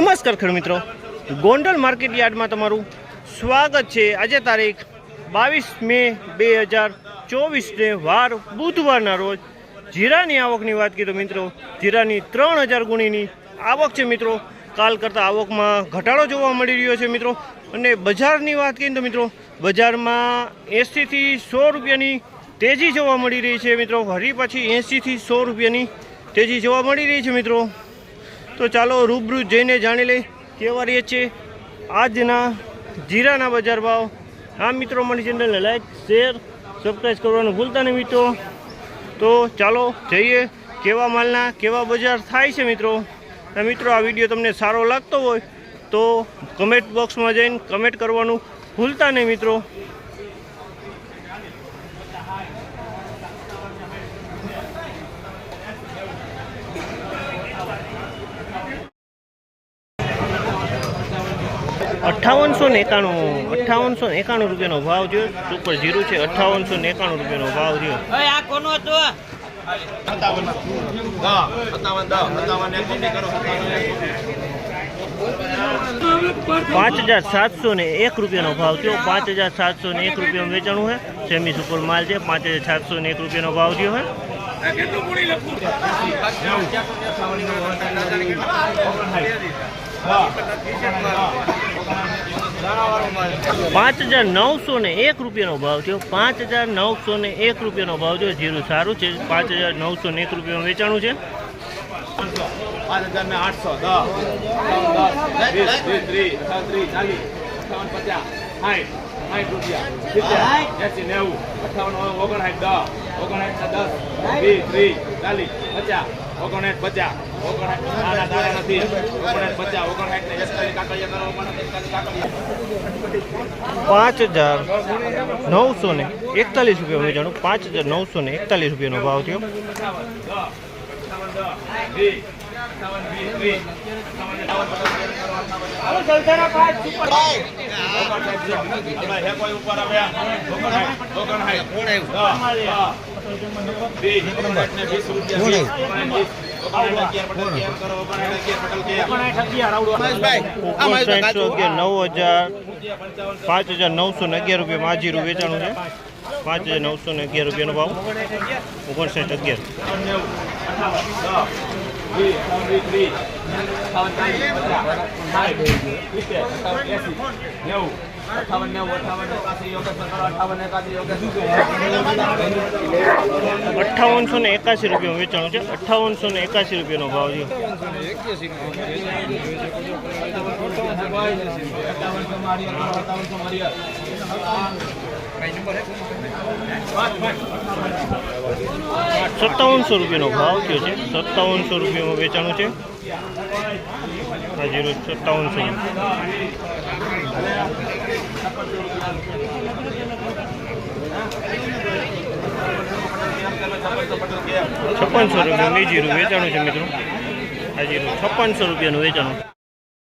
નમસ્કાર ખેડૂત મિત્રો. ગોંડલ માર્કેટ યાર્ડમાં તમારું સ્વાગત છે. આજે તારીખ બાવીસ મે બે હજાર ચોવીસને વાર, બુધવારના રોજ જીરાની આવકની વાત કરીએ તો મિત્રો, જીરાની ત્રણ હજાર ગુણીની આવક છે મિત્રો. કાલ કરતાં આવકમાં ઘટાડો જોવા મળી રહ્યો છે મિત્રો. અને બજારની વાત કરીએ તો મિત્રો, બજારમાં એંસીથી સો રૂપિયાની તેજી જોવા મળી રહી છે મિત્રો. હરી પાછી એંસીથી સો રૂપિયાની તેજી જોવા મળી રહી છે મિત્રો. તો ચાલો રૂબરૂ જઈને જાણી લઈ કેવા રહીએ છે આજના જીરાના બજાર ભાવ. આ મિત્રો મારી ચેનલને લાઈક શેર સબસ્ક્રાઈબ કરવાનું ભૂલતા નહીં મિત્રો. તો ચાલો જઈએ કેવા માલના, કેવા બજાર થાય છે મિત્રો. મિત્રો, આ વીડિયો તમને સારો લાગતો હોય તો કમેન્ટ બોક્સમાં જઈને કમેન્ટ કરવાનું ભૂલતા નહીં મિત્રો. અઠ્ઠાવનસો ને એકાણું અઠ્ઠાવનસો ને એકાણું રૂપિયાનો ભાવ થયો. સુપર જીરું છે અઠ્ઠાવનસો ને એકાણું રૂપિયાનો ભાવ થયો. પાંચ હજાર સાતસો ને એક રૂપિયાનો ભાવ થયો. પાંચ હજાર સાતસો ને એક રૂપિયાનું વેચાણું છે સેમી સુપર માલ છે પાંચ હજાર સાતસો ને એક રૂપિયાનો ભાવ થયો છે પાંચ હજાર નવસો ને એક રૂપિયાનો ભાવ થયો પાંચ હજાર નવસો ને એક રૂપિયાનો ભાવ થયો જીરું સારું છે પાંચ હજાર નવસો ને એક રૂપિયાનું વેચાણું છે ઓગણસાઠ દસ વીસ ત્રીસ ચાલીસ પચાસ ઓગણસાઠ પચાસ ઓગણસાઠ નથી પાંચ હજાર નવસો ને એકતાલીસ રૂપિયા વેચાણું પાંચ હજાર નવસો ને એકતાલીસ રૂપિયાનો ભાવ થયો અગિયાર નવ હજાર પાંચ હજાર નવસો ને અગિયાર રૂપિયામાં માજીરું જીરું વેચાણું છે પાંચ હજાર નવસો ને અગિયાર રૂપિયાનો ભાવ ઓગણસાઠ અગિયાર અઠાવન નેવું અઠાવન અઠ્ઠાવનસો ને એકાસી રૂપિયા વેચાણ છે. અઠ્ઠાવનસો ને એકાસી રૂપિયાનો ભાવ છે. સત્તાવનસો રૂપિયાનો ભાવ થયો છે. સત્તાવનસો રૂપિયામાં વેચાણું છે. આ રોજ સત્તાવનસો છપ્પનસો રૂપિયાનું એ જીરું વેચાણું છે મિત્રો. આ જીરું છપ્પનસો રૂપિયાનું વેચાણું.